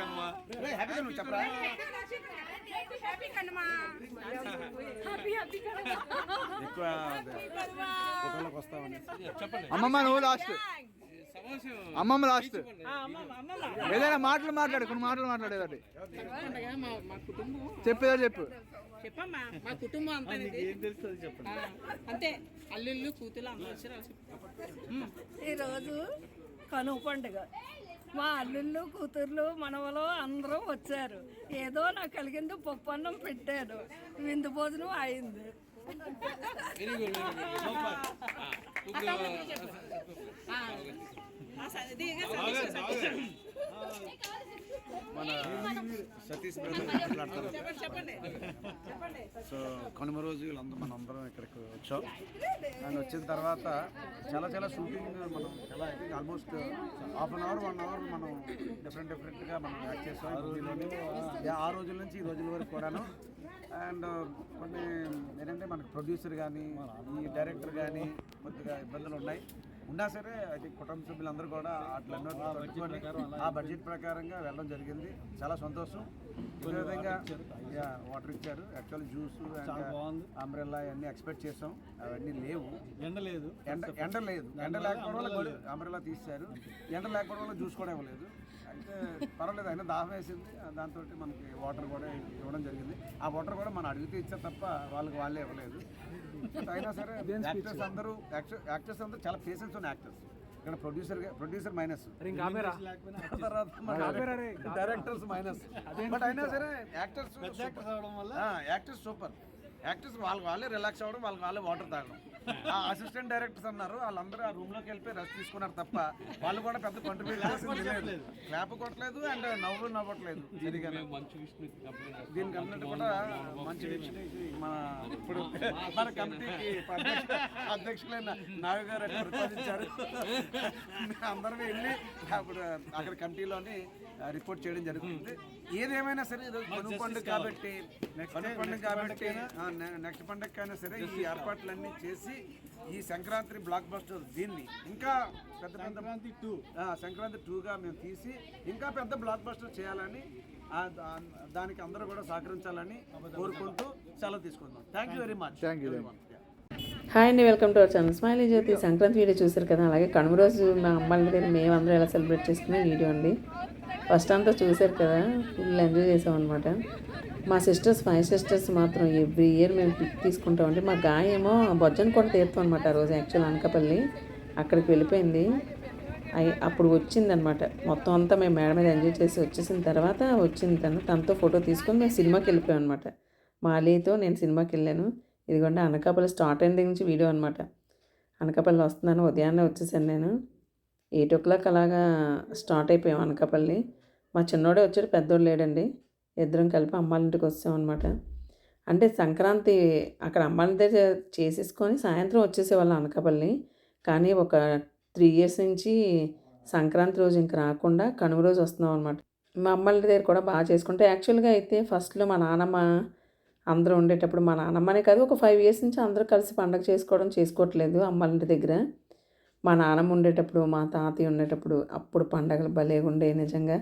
Happy Kanuma రే, happy Kanuma చెప్పరా ఎక్కువ ఫోటోలోకి వస్తామని. అమ్మమ్మ నువ్వు లాస్ట్ అమ్మమ్మ లాస్ట్ ఏదైనా మాటలు మాట్లాడు కొన్ని మాటలు మాట్లాడేదాన్ని. మా మా కుటుంబం చెప్పేదా చెప్పు? చెప్పమ్మా మా కుటుంబం అంతా అల్లుళ్ళు కూతులు అందరూ వచ్చారు పండుగ. మా అల్లుళ్ళు కూతుర్లు మనవలు అందరూ వచ్చారు ఏదో నాకు కలిగింది పప్పు అన్నం పెట్టారు విందు భోజనం అయింది ఇంకా సరే. మన సతీష్ బ్రదర్ మాట్లాడతారు సో కనుమ రోజు వీళ్ళందరూ మనం అందరం ఇక్కడికి వచ్చాం అండ్ వచ్చిన తర్వాత చాలా చాలా షూటింగ్ మనం చాలా almost half an hour one hour మనం డిఫరెంట్ డిఫరెంట్గా మనం యాక్ట్ చేస్తాం ఆ రోజుల నుంచి ఈ రోజుల వరకు కూడాను అండ్ కొన్ని ఏంటంటే మనకు ప్రొడ్యూసర్ కానీ ఈ డైరెక్టర్ కానీ కొద్దిగా ఇబ్బందులు ఉన్నాయి ఉన్నా సరే థింక్ కుటుంబ సభ్యులందరూ కూడా అట్లన్నో పెట్టుకొని ఆ బడ్జెట్ ప్రకారంగా వెళ్ళడం జరిగింది. చాలా సంతోషం. ఇదే విధంగా వాటర్ ఇచ్చారు యాక్చువల్లీ జ్యూస్ అంబ్రెల్లా అన్నీ ఎక్స్పెక్ట్ చేసాం. అవన్నీ లేవు. ఎండ లేదు. ఎండ ఎండ లేదు. ఎండ లేకపోవడం వల్ల అంబ్రెల్లా తీశారు. ఎండ లేకపోవడం వల్ల జ్యూస్ కూడా ఇవ్వలేదు. అయితే పర్వాలేదు అయినా దాహం వేసింది. దాంతో మనకి వాటర్ కూడా ఇవ్వడం జరిగింది. ఆ వాటర్ కూడా మనం అడిగితే ఇచ్చారు తప్ప వాళ్ళకి వాళ్ళే ఇవ్వలేదు. బట్ అయినా సరే యాక్టర్స్ అందరూ యాక్టర్స్ అందరూ చాలా పేషెన్స్ ఉన్న యాక్టర్స్ ఇక్కడ ప్రొడ్యూసర్ ప్రొడ్యూసర్ మైనస్ తర్వాత డైరెక్టర్స్ మైనస్ బట్ అయినా సరే యాక్టర్స్ యాక్టర్స్ సూపర్ యాక్టర్స్ వాళ్ళకి వాళ్ళే రిలాక్స్ అవ్వడం వాళ్ళకి వాళ్ళే వాటర్ తాగడం. ఆ అసిస్టెంట్ డైరెక్టర్స్ అన్నారు వాళ్ళందరూ ఆ రూమ్లోకి వెళ్ళిపోయి రెస్ట్ తీసుకున్నారు తప్ప వాళ్ళు కూడా పెద్ద కంట్రిబ్యూట్ చేసింది లేదు. క్లాప్ కొట్టలేదు అండ్ నవ్వులు నవ్వట్లేదు సరిగా. దీని కంప్లీట్ కూడా మంచి మన ఇప్పుడు మన కమిటీకి అధ్యక్ష- అధ్యక్షులైన నాగ గారు అక్కడ ప్రతిపాదించారు. అందరం వెళ్ళి అప్పుడు అక్కడ కమిటీలోని రిపోర్ట్ చేయడం జరుగుతుంది. ఏదేమైనా సరే ఈరోజు కనుమ పండుగ కాబట్టి కనుమ పండుగ కాబట్టి నెక్స్ట్ పండుగకైనా సరే ఈ ఏర్పాట్లన్నీ చేసి ఈ సంక్రాంతి బ్లాక్ బస్టర్ దీన్ని ఇంకా పెద్ద పెద్ద సంక్రాంతి టూ ఆ, సంక్రాంతి టూగా మేము తీసి ఇంకా పెద్ద బ్లాక్ బస్టర్ చేయాలని దానికి అందరూ కూడా సహకరించాలని కోరుకుంటూ సెలవు తీసుకుందాం. Thank you very much thank you hi అండి welcome to our channel Smiley Jyothi Sankranti video చూసారు కదా అలాగే కనుమ రోజు మా అమ్మాయిల దగ్గర మేమందరం ఎలా సెలబ్రేట్ చేసుకునే వీడియో అండి. ఫస్ట్ అంతా చూసారు కదా ఫుల్ ఎంజాయ్ చేసాం అనమాట మా సిస్టర్స్ ఫైవ్ సిస్టర్స్ మాత్రం ఎవ్రీ ఇయర్ మేము పిక్ తీసుకుంటామంటే మా గాయ ఏమో కూడా తీరుతాం అనమాట ఆ రోజు యాక్చువల్ అనకాపల్లి. అక్కడికి వెళ్ళిపోయింది. అయి అప్పుడు వచ్చిందనమాట మొత్తం అంతా మేము మేడ మీద ఎంజాయ్ చేసి వచ్చేసిన తర్వాత వచ్చింది తను. తనతో ఫోటో తీసుకొని మేము సినిమాకి వెళ్ళిపోయాం అనమాట మాలీతో నేను సినిమాకి వెళ్ళాను. ఇదిగోండి అనకాపల్లి స్టార్ట్ అయిన దగ్గర నుంచి వీడియో అనమాట అనకాపల్లి వస్తున్నాను ఉదయాన్నే వచ్చేసాను నేను. ఎయిట్ ఓ క్లాక్ అలాగా స్టార్ట్ అయిపోయాం అనకాపల్లి. మా చిన్నోడే వచ్చాడు పెద్దోడు లేడండి. ఇద్దరం కలిపి అమ్మాలింటికి వచ్చామన్నమాట. అనమాట అంటే సంక్రాంతి అక్కడ అమ్మాళ్ళ దగ్గర చేసేసుకొని సాయంత్రం వచ్చేసేవాళ్ళం అనకాపల్లి. కానీ ఒక త్రీ ఇయర్స్ నుంచి సంక్రాంతి రోజు ఇంక రాకుండా కనుమ రోజు వస్తున్నాం అనమాట మా అమ్మల్ని దగ్గర కూడా బాగా చేసుకుంటే యాక్చువల్గా అయితే ఫస్ట్లో మా నాన్నమ్మ అందరూ ఉండేటప్పుడు మా నాన్నమ్మనే కాదు ఒక ఫైవ్ ఇయర్స్ నుంచి అందరూ కలిసి పండగ చేసుకోవడం చేసుకోవట్లేదు అమ్మాళ్ళ దగ్గర. మా నాన్నమ్మ ఉండేటప్పుడు మా తాతయ్య ఉండేటప్పుడు అప్పుడు పండగలు భలేగా ఉండే నిజంగా.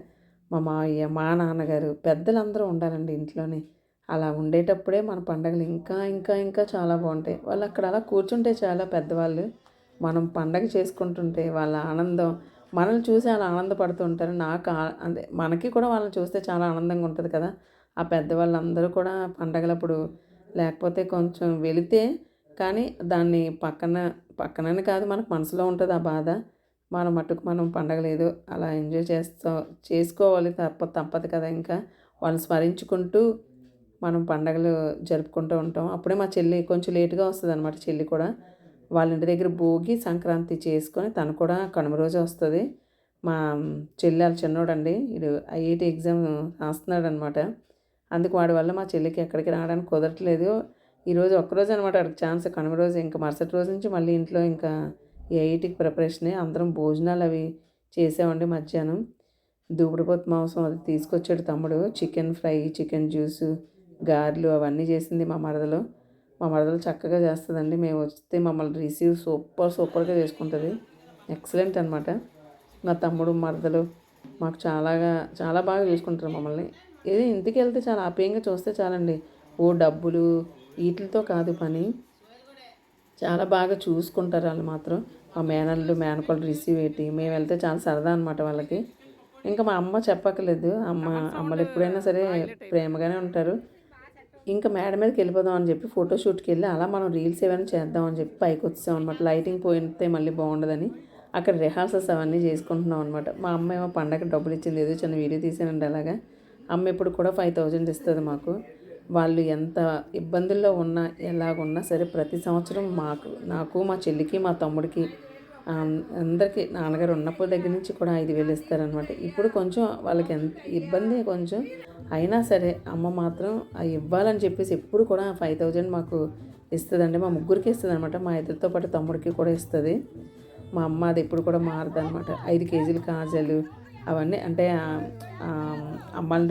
మా మావయ్య మా నాన్నగారు పెద్దలందరూ ఉండాలండి ఇంట్లోనే. అలా ఉండేటప్పుడే మన పండగలు ఇంకా ఇంకా ఇంకా చాలా బాగుంటాయి. వాళ్ళు అక్కడ అలా కూర్చుంటే చాలా పెద్దవాళ్ళు. మనం పండగ చేసుకుంటుంటే వాళ్ళ ఆనందం మనల్ని చూసి అలా ఆనందపడుతూ ఉంటారు నాకు ఆ- అంటే మనకి కూడా వాళ్ళని చూస్తే చాలా ఆనందంగా ఉంటుంది కదా. ఆ పెద్దవాళ్ళందరూ కూడా పండగలప్పుడు లేకపోతే కొంచెం వెళితే కానీ దాన్ని పక్కన పక్కనని కాదు మనకు మనసులో ఉంటుంది ఆ బాధ. మన మట్టుకు మనం పండగ లేదు అలా ఎంజాయ్ చేస్తా చేసుకోవాలి తప్ప తప్పదు కదా ఇంకా. వాళ్ళని స్మరించుకుంటూ మనం పండగలు జరుపుకుంటూ ఉంటాం. అప్పుడే మా చెల్లి కొంచెం లేటుగా వస్తుంది అనమాట చెల్లి కూడా. వాళ్ళ ఇంటి దగ్గర భోగి సంక్రాంతి చేసుకొని తను కూడా కనుమ రోజు వస్తుంది. మా చెల్లి వాళ్ళ చిన్నోడండి ఇడు ఐఐటి ఎగ్జామ్ రాస్తున్నాడు అనమాట అందుకు వాడి వల్ల మా చెల్లికి ఎక్కడికి రావడానికి కుదరట్లేదు. ఈరోజు ఒక్కరోజు అనమాట వాడికి ఛాన్స్ కనుమ రోజు ఇంకా మరుసటి రోజు నుంచి మళ్ళీ ఇంట్లో ఇంకా ఈ ఐఐటికి ప్రిపరేషనే అందరం భోజనాలు అవి చేసామండి మధ్యాహ్నం. దూపిడిపోతు మాంసం అది తీసుకొచ్చాడు తమ్ముడు. చికెన్ ఫ్రై చికెన్ జ్యూస్ గారెలు అవన్నీ చేసింది మా మరదలో. మా మరదలు చక్కగా చేస్తుందండి. మేము వస్తే మమ్మల్ని రిసీవ్ సూపర్ సూపర్గా చేసుకుంటుంది. ఎక్సలెంట్ అనమాట మా తమ్ముడు మరదలు మాకు చాలాగా చాలా బాగా చూసుకుంటారు మమ్మల్ని. ఏదో ఇంటికి వెళ్తే చాలా ఆప్యాయంగా చూస్తే చాలండి. ఓ డబ్బులు వీటితో కాదు పని. చాలా బాగా చూసుకుంటారు వాళ్ళు మాత్రం. ఆ మేనల్లు మేనకోళ్ళు రిసీవ్ పెట్టి మేము వెళ్తే చాలా సరదా అనమాట వాళ్ళకి. ఇంకా మా అమ్మ చెప్పక్కర్లేదు. అమ్మ అమ్మలు ఎప్పుడైనా సరే ప్రేమగానే ఉంటారు. ఇంకా మేడ మీదకి వెళ్ళిపోదాం అని చెప్పి ఫోటోషూట్కి వెళ్ళి అలా మనం రీల్స్ ఏమైనా చేద్దాం అని చెప్పి పైకి వచ్చాం అనమాట లైటింగ్ పోయితే మళ్ళీ బాగుండదని. అక్కడ రిహార్సల్స్ అవన్నీ చేసుకుంటున్నాం అనమాట మా అమ్మ ఏమో పండగ డబ్బులు ఇచ్చింది ఏదో చిన్న వీడియో తీసానండి అలాగా. అమ్మ ఇప్పుడు కూడా ఫైవ్ థౌజండ్ ఇస్తుంది మాకు. వాళ్ళు ఎంత ఇబ్బందుల్లో ఉన్నా ఎలాగున్నా సరే ప్రతి సంవత్సరం మాకు నాకు మా చెల్లికి మా తమ్ముడికి అందరికీ నాన్నగారు ఉన్నప్పుడు దగ్గర నుంచి కూడా ఐదు వేలు ఇస్తారనమాట ఇప్పుడు కొంచెం వాళ్ళకి ఎంత ఇబ్బంది కొంచెం అయినా సరే అమ్మ మాత్రం ఇవ్వాలని చెప్పేసి ఎప్పుడు కూడా ఫైవ్ థౌజండ్ మాకు ఇస్తుందండి. మా ముగ్గురికి ఇస్తుంది అనమాట మా ఇద్దరితో పాటు తమ్ముడికి కూడా ఇస్తుంది. మా అమ్మ అది ఎప్పుడు కూడా మారదనమాట ఐదు కేజీలు కాజలు అవన్నీ అంటే ఆ-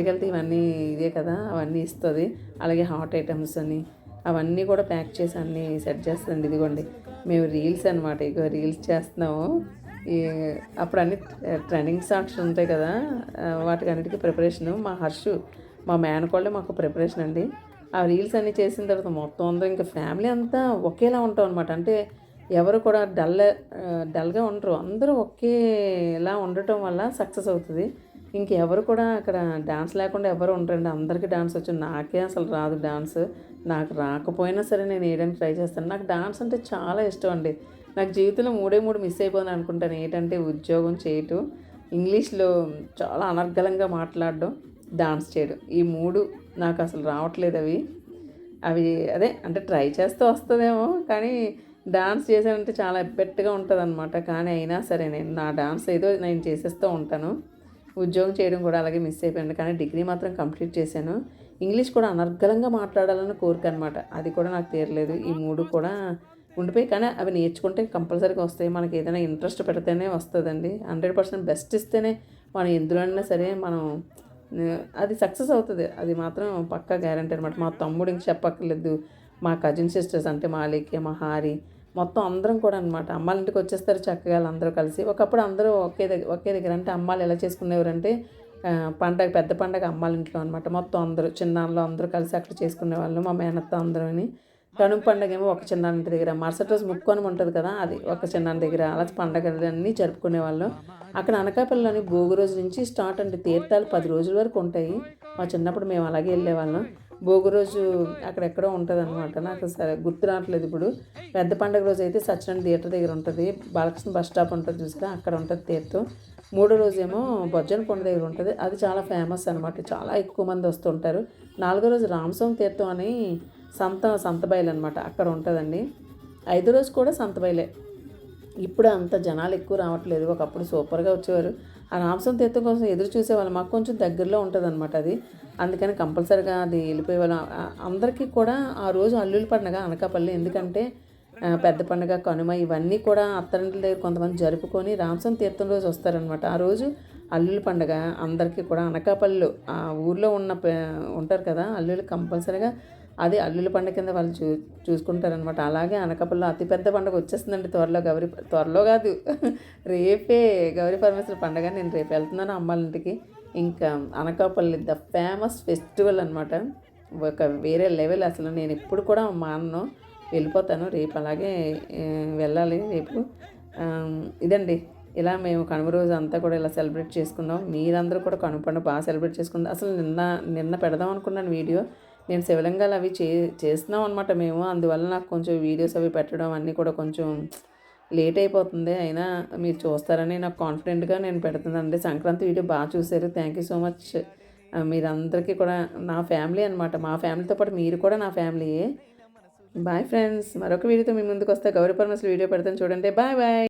వెళ్తే ఇవన్నీ ఇదే కదా అవన్నీ ఇస్తుంది. అలాగే హాట్ ఐటమ్స్ అని అవన్నీ కూడా ప్యాక్ చేసి అన్నీ సెట్ చేస్తుందండి ఇదిగోండి మేము రీల్స్ అనమాట ఇక రీల్స్ చేస్తున్నాము. ఈ అప్పుడు అన్ని ట్రెండింగ్ సాంగ్స్ ఉంటాయి కదా వాటికి అన్నిటికీ ప్రిపరేషను. మా హర్షు మా మేనకోళ్ళే మాకు ప్రిపరేషన్ అండి. ఆ రీల్స్ అన్నీ చేసిన తర్వాత మొత్తం అందరూ ఇంకా ఫ్యామిలీ అంతా ఒకేలా ఉంటాం అనమాట అంటే ఎవరు కూడా డల్ డల్గా ఉండరు. అందరూ ఒకేలా ఉండటం వల్ల సక్సెస్ అవుతుంది. ఇంకెవరు కూడా అక్కడ డాన్స్ లేకుండా ఎవరు ఉండరండి. అందరికీ డాన్స్ వచ్చు. నాకే అసలు రాదు డాన్స్. నాకు రాకపోయినా సరే నేను వేయడానికి ట్రై చేస్తాను. నాకు డాన్స్ అంటే చాలా ఇష్టం అండి. నాకు జీవితంలో మూడే మూడు మిస్ అయిపోయింది అనుకుంటాను. ఏంటంటే ఉద్యోగం చేయటం ఇంగ్లీష్లో చాలా అనర్గళంగా మాట్లాడడం డాన్స్ చేయడం. ఈ మూడు నాకు అసలు రావట్లేదు అవి. అవి అదే అంటే ట్రై చేస్తే వస్తుందేమో కానీ డాన్స్ చేశానంటే చాలా ఎబ్బెట్టుగా ఉంటుంది అనమాట కానీ అయినా సరే నేను నా డాన్స్ ఏదో నేను చేసేస్తూ ఉంటాను. ఉద్యోగం చేయడం కూడా అలాగే మిస్ అయిపోయాను. కానీ డిగ్రీ మాత్రం కంప్లీట్ చేశాను. ఇంగ్లీష్ కూడా అనర్గళంగా మాట్లాడాలని కోరిక అనమాట అది కూడా నాకు తీరలేదు. ఈ మూడు కూడా ఉండిపోయి కానీ అవి నేర్చుకుంటే కంపల్సరీగా వస్తాయి. మనకి ఏదైనా ఇంట్రెస్ట్ పెడితేనే వస్తుందండి. హండ్రెడ్ పర్సెంట్ బెస్ట్ ఇస్తేనే మనం ఎందులోనైనా సరే మనం అది సక్సెస్ అవుతుంది. అది మాత్రం పక్కా గ్యారంటీ అనమాట మా తమ్ముడు ఇంక చెప్పక్కర్లేదు. మా కజిన్ సిస్టర్స్ అంటే మా లేఖ్య మా హారి మొత్తం అందరం కూడా అనమాట అమ్మాళ్ళ ఇంటికి వచ్చేస్తారు చక్కగా వాళ్ళందరూ కలిసి. ఒకప్పుడు అందరూ ఒకే దగ్గర ఒకే దగ్గర అంటే అమ్మాలు ఎలా చేసుకునేవారంటే పండగ పెద్ద పండగ అమ్మాళ్ళ ఇంట్లో అనమాట మొత్తం అందరూ చిన్నాళ్ళు అందరూ కలిసి అక్కడ చేసుకునేవాళ్ళు మా మేనత్త అందరూని కనుమ పండగ ఏమో ఒక చిన్నాన్న ఇంటి దగ్గర. మరుసటి రోజు ముక్కోనం ఉంటుంది కదా అది ఒక చిన్నాన్న దగ్గర. అలా పండగలన్నీ జరుపుకునేవాళ్ళం. అక్కడ అనకాపల్లిలోని భోగి రోజు నుంచి స్టార్ట్ అంటే తీర్థాలు పది రోజుల వరకు ఉంటాయి. మా చిన్నప్పుడు మేము అలాగే వెళ్ళేవాళ్ళం. భోగి రోజు అక్కడెక్కడో ఉంటుంది అనమాట నాకు సరే గుర్తు రావట్లేదు ఇప్పుడు. పెద్ద పండగ రోజు అయితే సత్యనారాయణ థియేటర్ దగ్గర ఉంటుంది. బాలకృష్ణ బస్ స్టాప్ ఉంటుంది చూసారా అక్కడ ఉంటుంది తీర్థం మూడో రోజు ఏమో బొజ్జన కొండ దగ్గర ఉంటుంది. అది చాలా ఫేమస్ అనమాట చాలా ఎక్కువ మంది వస్తుంటారు. నాలుగో రోజు రామస్వామి తీర్థం అని సంత సంత బయలు అనమాట అక్కడ ఉంటుందండి. ఐదో రోజు కూడా సంత బయలే. ఇప్పుడు అంత జనాలు ఎక్కువ రావట్లేదు. ఒకప్పుడు సూపర్గా వచ్చేవారు. ఆ రామసం తీర్థం కోసం ఎదురు చూసేవాళ్ళం మాకు కొంచెం దగ్గరలో ఉంటుంది అనమాట అది. అందుకని కంపల్సరిగా అది వెళ్ళిపోయేవాళ్ళం అందరికీ కూడా ఆ రోజు అల్లుల పండుగ అనకాపల్లి. ఎందుకంటే పెద్ద పండుగ కనుమ ఇవన్నీ కూడా అత్తరింటి దగ్గర కొంతమంది జరుపుకొని రామసం తీర్థం రోజు వస్తారనమాట ఆ రోజు అల్లుల పండుగ అందరికీ కూడా అనకాపల్లిలో ఆ ఊర్లో ఉన్న ఉంటారు కదా అల్లులు కంపల్సరిగా అది అల్లుల పండుగ కింద వాళ్ళు చూ చూసుకుంటారనమాట అలాగే అనకాపల్లిలో అతిపెద్ద పండుగ వచ్చేస్తుందండి త్వరలో. గౌరీ త్వరలో కాదు. రేపే గౌరీ పరమేశ్వర పండుగ నేను రేపు వెళ్తున్నాను అమ్మాలింటికి ఇంటికి. ఇంకా అనకాపల్లి ద ఫేమస్ ఫెస్టివల్ అనమాట ఒక వేరే లెవెల్ అసలు. నేను ఎప్పుడు కూడా మానను. వెళ్ళిపోతాను. రేపు అలాగే వెళ్ళాలి రేపు. ఇదండి. ఇలా మేము కనుమ రోజు అంతా కూడా ఇలా సెలబ్రేట్ చేసుకున్నాం. మీరందరూ కూడా కనుమ పండుగ బాగా సెలబ్రేట్ చేసుకుందాం. అసలు నిన్న నిన్న పెడదాం అనుకున్నాను వీడియో. నేను శివలింగాలు అవి చే చేస్తున్నాం అనమాట మేము. అందువల్ల నాకు కొంచెం వీడియోస్ అవి పెట్టడం అన్నీ కూడా కొంచెం లేట్ అయిపోతుంది. అయినా మీరు చూస్తారని నాకు కాన్ఫిడెంట్గా నేను పెడుతున్నానండి. సంక్రాంతి వీడియో బాగా చూశారు. థ్యాంక్ యూ సో మచ్ మీరందరికీ కూడా నా ఫ్యామిలీ అనమాట మా ఫ్యామిలీతో పాటు మీరు కూడా నా ఫ్యామిలీయే బాయ్ ఫ్రెండ్స్ మరొక వీడియోతో మీ ముందుకు వస్తే. గౌరీ పరమేశ్వర వీడియో పెడతాను చూడండి. Bye bye